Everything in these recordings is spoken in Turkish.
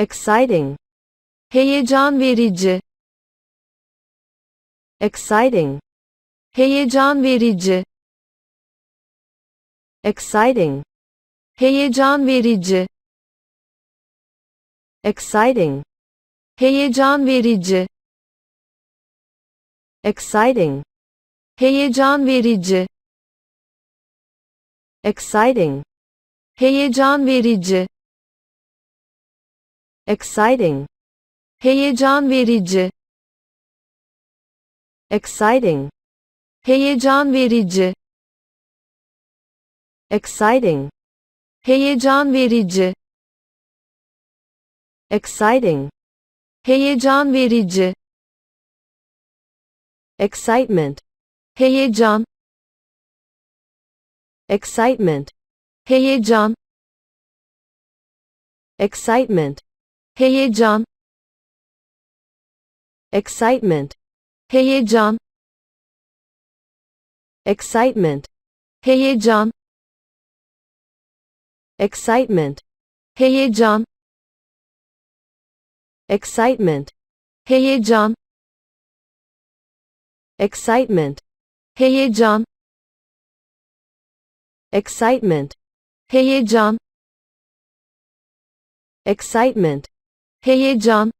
exciting, heyecan verici, exciting, heyecan verici, exciting, heyecan verici, exciting, heyecan verici, exciting, heyecan verici, exciting, heyecan verici, exciting, heyecan verici, exciting, heyecan verici, exciting, heyecan verici, exciting, heyecan verici, excitement, heyecan, excitement, heyecan, excitement, heyecan, excitement, heyecan, excitement, heyecan, excitement, heyecan, excitement, heyecan, excitement, heyecan, excitement, heyecan, excitement, heyecan,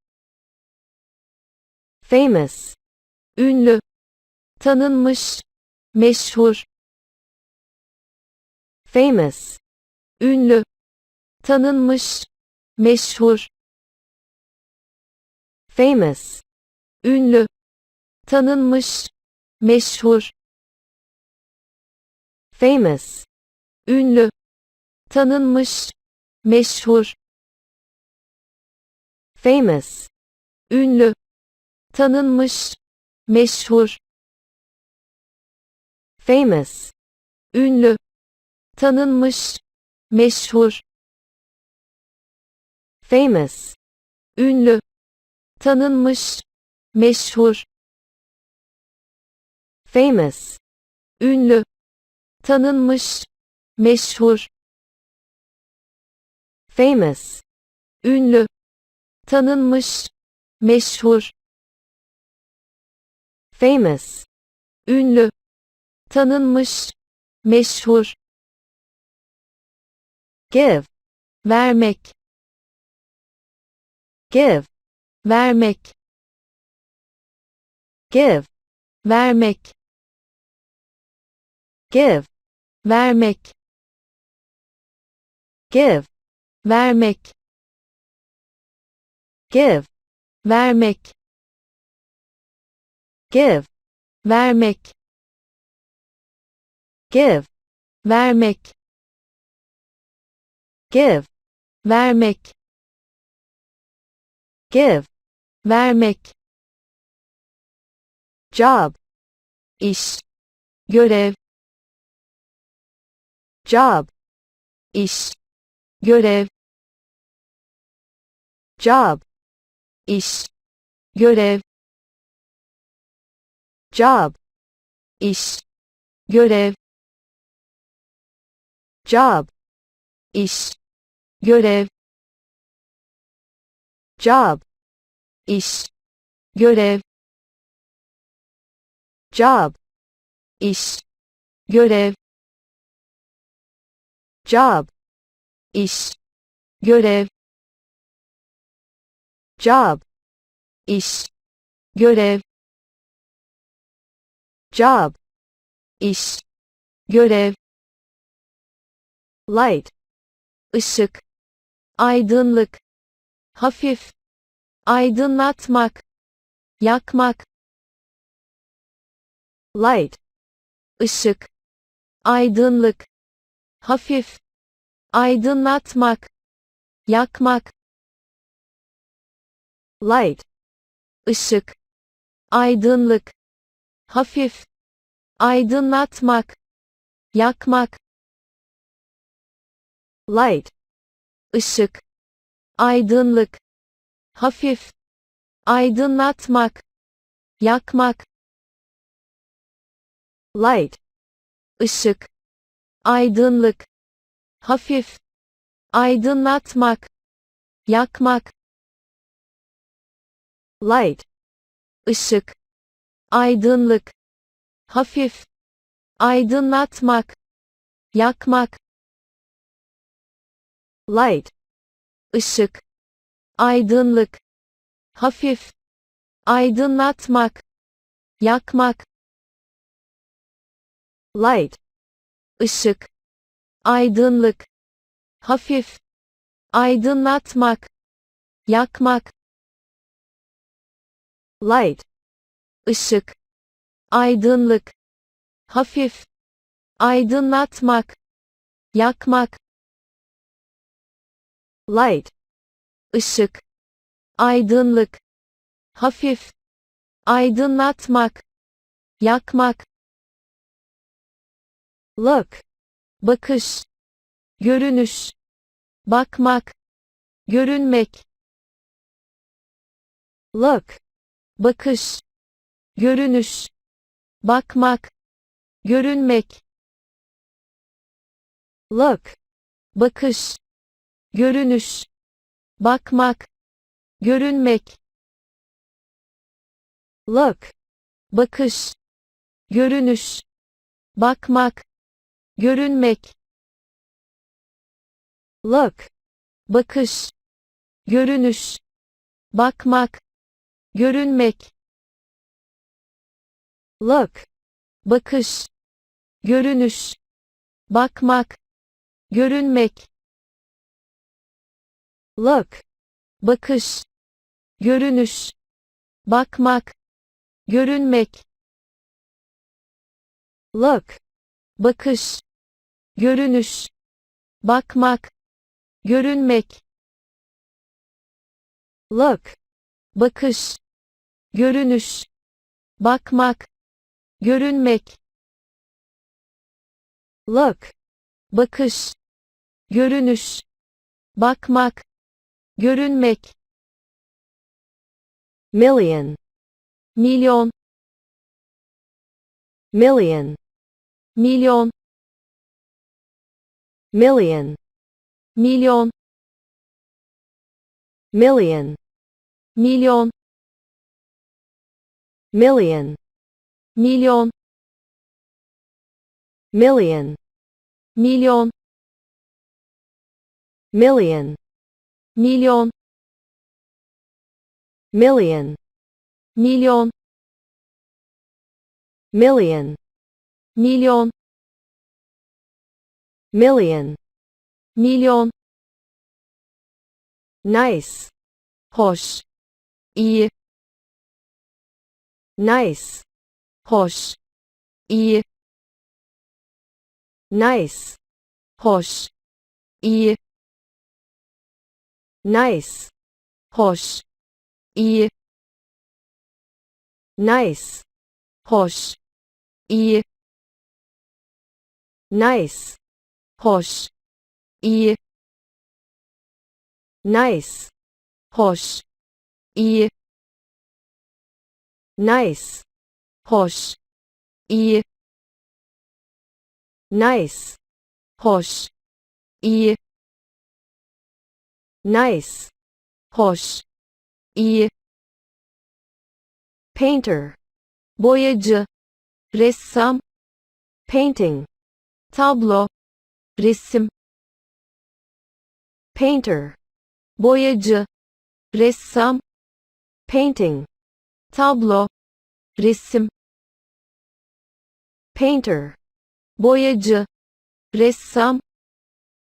famous, ünlü, tanınmış, meşhur, famous, ünlü, tanınmış, meşhur, famous, ünlü, tanınmış, meşhur, famous, ünlü, tanınmış, meşhur, famous, ünlü, tanınmış, meşhur, famous, ünlü, tanınmış, meşhur, famous, ünlü, tanınmış, meşhur, famous, ünlü, tanınmış, meşhur, famous, ünlü, tanınmış, meşhur, famous, ünlü, tanınmış, meşhur, give, vermek, give, vermek, give, vermek, give, vermek, give, vermek, give, vermek, give, vermek, give, vermek, give, vermek, give, vermek, job, iş, görev, job, iş, görev, job, iş, görev, job, iş, görev, job, iş, görev, job, iş, görev, job, iş, görev, job, iş, görev, job, iş, görev, job, iş, görev, light, ışık, aydınlık, hafif, aydınlatmak, yakmak, light, ışık, aydınlık, hafif, aydınlatmak, yakmak, light, ışık, aydınlık, hafif, aydınlatmak, yakmak, light, ışık, aydınlık, hafif, aydınlatmak, yakmak, light, ışık, aydınlık, hafif, aydınlatmak, yakmak, light, ışık, aydınlık, hafif, aydınlatmak, yakmak, light, ışık, aydınlık, hafif, aydınlatmak, yakmak, light, ışık, aydınlık, hafif, aydınlatmak, yakmak, light, ışık, aydınlık, hafif, aydınlatmak, yakmak, light, ışık, aydınlık, hafif, aydınlatmak, yakmak, look, bakış, görünüş, bakmak, görünmek, look, bakış, görünüş, bakmak, görünmek, look, bakış, görünüş, bakmak, görünmek, look, bakış, görünüş, bakmak, görünmek, look, bakış, görünüş, bakmak, görünmek, look, bakış, görünüş, bakmak, görünmek, look, bakış, görünüş, bakmak, görünmek, look, bakış, görünüş, bakmak, görünmek, look, bakış, görünüş, bakmak, görünmek, look, bakış, görünüş, bakmak, görünmek, million, milyon, million, milyon, million, milyon, million, milyon, million, milyon, million, milyon, million, milyon, million, milyon, million, milyon, million, milyon, nice, hoş, iyi, nice, hoş, iyi, nice, hoş, iyi, nice, hoş, iyi, nice, hoş, iyi, nice, hoş, iyi, nice, hoş, iyi, nice, hoş, iyi, nice, hoş, iyi, nice, hoş, iyi, painter, boyacı, ressam, painting, tablo, resim, painter, boyacı, ressam, painting, tablo, resim, painter, boyacı, ressam,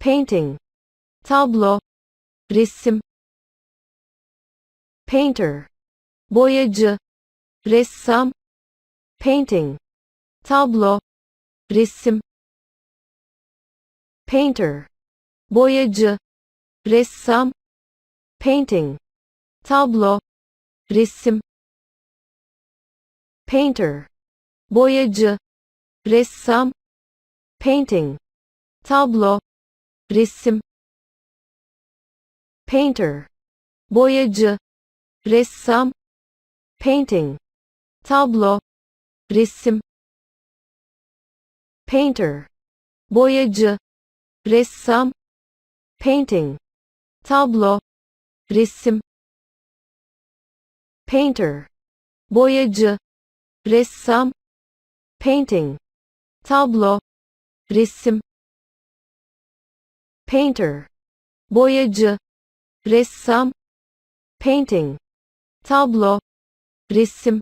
painting, tablo, resim, painter, boyacı, ressam, painting, tablo, resim, painter, boyacı, ressam, painting, tablo, resim, painter, boyacı, ressam, painting, tablo, resim, painter, boyacı, ressam, painting, tablo, resim, painter, boyacı, ressam, painting, tablo, resim, painter, boyacı, ressam, painting, tablo, resim, painter, boyacı, ressam, painting, tablo, resim,